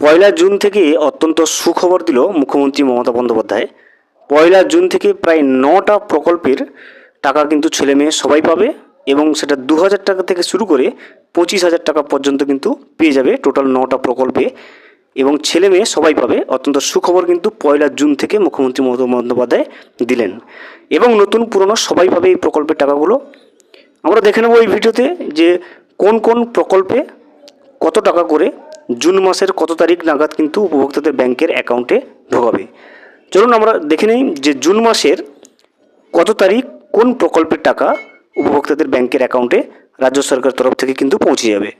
পয়লা June থেকে অত্যন্ত সুখবর দিল মুখ্যমন্ত্রী মমতা বন্দ্যোপাধ্যায়। পয়লা জুন থেকে প্রায় নটা প্রকল্পের টাকা কিন্তু ছেলে মেয়ে সবাই পাবে এবং সেটা দু হাজার টাকা থেকে শুরু করে পঁচিশ হাজার টাকা পর্যন্ত কিন্তু পেয়ে যাবে টোটাল নটা প্রকল্পে এবং ছেলে মেয়ে সবাই পাবে। অত্যন্ত সুখবর কিন্তু পয়লা জুন থেকে মুখ্যমন্ত্রী মমতা বন্দ্যোপাধ্যায় দিলেন। এবং নতুন পুরনো সবাই পাবে এই প্রকল্পের টাকাগুলো। আমরা দেখে নেব এই ভিডিওতে যে কোন কোন প্রকল্পে কত টাকা করে জুন মাসের কত তারিখ নাগাদ কিন্তু উপভোক্তাদের ব্যাংকের অ্যাকাউন্টে ঢোকাবে। চলুন আমরা দেখে নিই যে জুন মাসের কত তারিখ কোন প্রকল্পের টাকা উপভোক্তাদের ব্যাংকের অ্যাকাউন্টে রাজ্য সরকার তরফ থেকে কিন্তু পৌঁছে যাবে।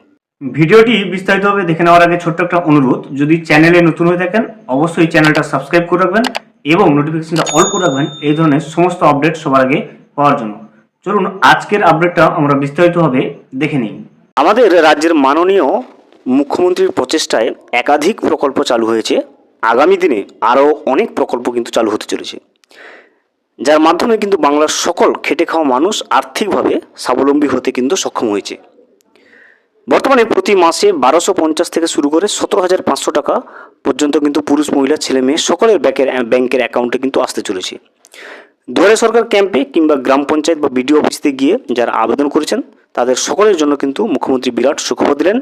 ভিডিওটি বিস্তারিতভাবে দেখে নেওয়ার আগে ছোট্ট একটা অনুরোধ যদি চ্যানেলে নতুন হয়ে থাকেন অবশ্যই চ্যানেলটা সাবস্ক্রাইব করে রাখবেন এবং নোটিফিকেশনটা অল করে রাখবেন এই ধরনের সমস্ত আপডেট সবার আগে পাওয়ার জন্য। চলুন আজকের আপডেটটা আমরা বিস্তারিতভাবে দেখে নিই। আমাদের রাজ্যের মাননীয় মুখ্যমন্ত্রীর প্রচেষ্টায় একাধিক প্রকল্প চালু হয়েছে। আগামী দিনে আরও অনেক প্রকল্প কিন্তু চালু হতে চলেছে। যার মাধ্যমে কিন্তু বাংলার সকল খেটে খাওয়া মানুষ আর্থিকভাবে স্বাবলম্বী হতে কিন্তু সক্ষম হয়েছে। বর্তমানে প্রতি মাসে বারোশো পঞ্চাশ থেকে শুরু করে সতেরো হাজার পাঁচশো টাকা পর্যন্ত কিন্তু পুরুষ, মহিলা, ছেলে, মেয়ে সকলের ব্যাংকের ব্যাংকের অ্যাকাউন্টে কিন্তু আসতে চলেছে। দুয়ারে সরকার ক্যাম্পে কিংবা গ্রাম পঞ্চায়েত বা বিডিও অফিসে গিয়ে যারা আবেদন করেছেন, তাদের সকলের জন্য কিন্তু মুখ্যমন্ত্রী বিরাট সুখবর দিলেন।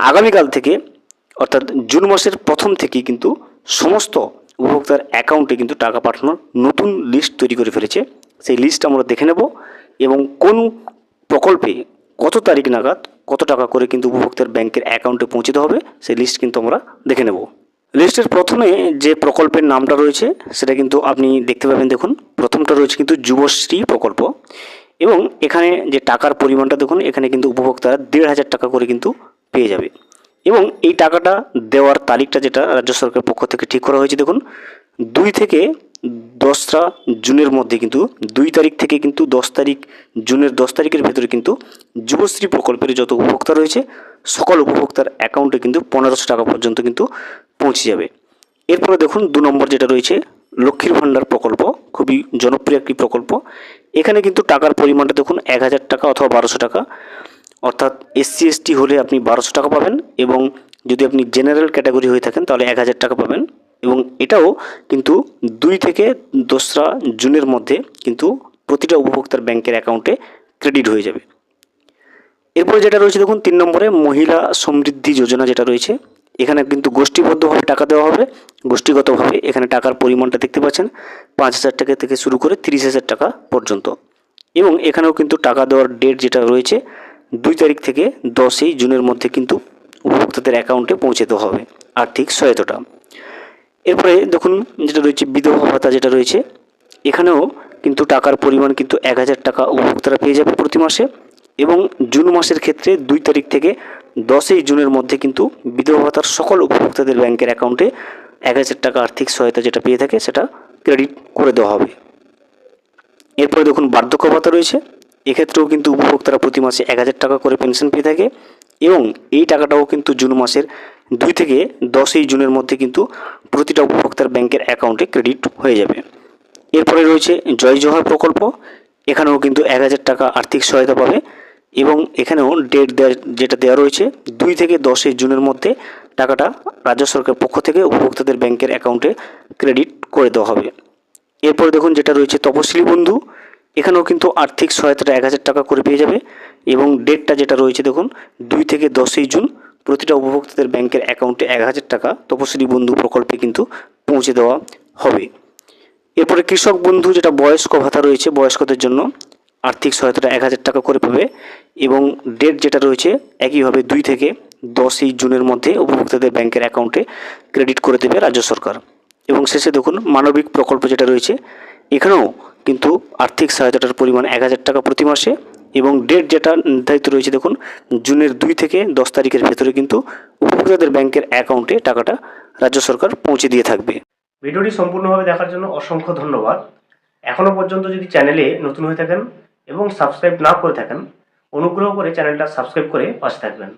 আগামীকাল থেকে, অর্থাৎ জুন মাসের প্রথম থেকেই কিন্তু সমস্ত উপভোক্তার অ্যাকাউন্টে কিন্তু টাকা পাঠানোর নতুন লিস্ট তৈরি করে ফেলেছে। সেই লিস্ট আমরা দেখে নেব এবং কোন প্রকল্পে কত তারিখ নাগাদ কত টাকা করে কিন্তু উপভোক্তার ব্যাংকের অ্যাকাউন্টে পৌঁছতে হবে, সেই লিস্ট কিন্তু আমরা দেখে নেব। লিস্টের প্রথমে যে প্রকল্পের নামটা রয়েছে, সেটা কিন্তু আপনি দেখতে পাবেন, দেখুন। প্রথমটা রয়েছে কিন্তু যুবশ্রী প্রকল্প এবং এখানে যে টাকার পরিমাণটা, দেখুন, এখানে কিন্তু উপভোক্তারা দেড় হাজার টাকা করে কিন্তু পেয়ে যাবে। এবং এই টাকাটা দেওয়ার তারিখটা যেটা রাজ্য সরকারের পক্ষ থেকে ঠিক করা হয়েছে, দেখুন, দুই থেকে দশটা জুনের মধ্যে কিন্তু, দুই তারিখ থেকে কিন্তু দশ তারিখ জুনের দশ তারিখের ভেতরে কিন্তু যুবশ্রী প্রকল্পের যত উপভোক্তা রয়েছে, সকল উপভোক্তার অ্যাকাউন্টে কিন্তু পনেরোশো টাকা পর্যন্ত কিন্তু পৌঁছে যাবে। এরপরে দেখুন, দু নম্বর যেটা রয়েছে, লক্ষ্মীর ভাণ্ডার প্রকল্প, খুবই জনপ্রিয় একটি প্রকল্প। এখানে কিন্তু টাকার পরিমাণটা দেখুন, এক হাজার টাকা অথবা বারোশো টাকা। অর্থাৎ এসসি এসটি হলে আপনি বারোশো টাকা পাবেন এবং যদি আপনি জেনারেল ক্যাটাগরি হয়ে থাকেন তাহলে এক হাজার টাকা পাবেন এবং এটাও কিন্তু দুই থেকে দোসরা জুনের মধ্যে কিন্তু প্রতিটা উপভোক্তার ব্যাংকের অ্যাকাউন্টে ক্রেডিট হয়ে যাবে। এরপরে যেটা রয়েছে দেখুন, তিন নম্বরে মহিলা সমৃদ্ধি যোজনা যেটা রয়েছে, এখানে কিন্তু গোষ্ঠীবদ্ধভাবে টাকা দেওয়া হবে। গোষ্ঠীগতভাবে এখানে টাকার পরিমাণটা দেখতে পাচ্ছেন, পাঁচ হাজার টাকা থেকে শুরু করে তিরিশ হাজার টাকা পর্যন্ত। এবং এখানেও কিন্তু টাকা দেওয়ার ডেট যেটা রয়েছে দুই তারিখ থেকে দশই জুনের মধ্যে কিন্তু উপভোক্তাদের অ্যাকাউন্টে পৌঁছে দেওয়া হবে আর্থিক সহায়তাটা এরপরে দেখুন যেটা রয়েছে, বিধবা ভাতা যেটা রয়েছে, এখানেও কিন্তু টাকার পরিমাণ কিন্তু এক হাজার টাকা উপভোক্তারা পেয়ে যাবে প্রতি মাসে এবং জুন মাসের ক্ষেত্রে দুই তারিখ থেকে দশই জুনের মধ্যে কিন্তু বিধবা ভাতার সকল উপভোক্তাদের ব্যাংকের অ্যাকাউন্টে এক হাজার টাকা আর্থিক সহায়তা যেটা পেয়ে থাকে সেটা ক্রেডিট করে দেওয়া হবে। এরপরে দেখুন বার্ধক্য ভাতা রয়েছে এক্ষেত্রেও কিন্তু উপভোক্তারা প্রতি মাসে এক হাজার টাকা করে পেনশন পেয়ে থাকে এবং এই টাকাটাও কিন্তু জুন মাসের দুই থেকে দশই জুনের মধ্যে কিন্তু প্রতিটা উপভোক্তার ব্যাংকের অ্যাকাউন্টে ক্রেডিট হয়ে যাবে। এরপরে রয়েছে জয় জোহার প্রকল্প। এখানেও কিন্তু এক হাজার টাকা আর্থিক সহায়তা পাবে এবং এখানেও ডেট দেওয়া যেটা দেওয়া রয়েছে, দুই থেকে দশই জুনের মধ্যে টাকাটা রাজ্য সরকারের পক্ষ থেকে উপভোক্তাদের ব্যাংকের অ্যাকাউন্টে ক্রেডিট করে দেওয়া হবে। এরপরে দেখুন যেটা রয়েছে তপশিলি বন্ধু। এখানেও কিন্তু আর্থিক সহায়তাটা এক হাজার টাকা করে পেয়ে যাবে এবং ডেটটা যেটা রয়েছে দেখুন, দুই থেকে দশই জুন, প্রতিটা উপভোক্তাদের ব্যাংকের অ্যাকাউন্টে এক হাজার টাকা তপশিলি বন্ধু প্রকল্পে কিন্তু পৌঁছে দেওয়া হবে। এরপরে কৃষক বন্ধু যেটা বয়স্ক ভাতা রয়েছে, বয়স্কদের জন্য আর্থিক সহায়তাটা এক হাজার টাকা করে পাবে এবং ডেট যেটা রয়েছে একইভাবে দুই থেকে দশই জুনের মধ্যে উপভোক্তাদের ব্যাংকের অ্যাকাউন্টে ক্রেডিট করে দেবে রাজ্য সরকার। এবং শেষে দেখুন, মানবিক প্রকল্প যেটা রয়েছে, এখানেও কিন্তু আর্থিক সহায়তাটার পরিমাণ এক হাজার টাকা প্রতি মাসে এবং ডেট যেটা নির্ধারিত রয়েছে, দেখুন, জুনের দুই থেকে দশ তারিখের ভেতরে কিন্তু উপভোক্তাদের ব্যাংকের অ্যাকাউন্টে টাকাটা রাজ্য সরকার পৌঁছে দিয়ে থাকবে। ভিডিওটি সম্পূর্ণভাবে দেখার জন্য অসংখ্য ধন্যবাদ। এখনও পর্যন্ত যদি চ্যানেলে নতুন হয়ে থাকেন এবং সাবস্ক্রাইব না করে থাকেন, অনুগ্রহ করে চ্যানেলটা সাবস্ক্রাইব করে পাশে থাকবেন।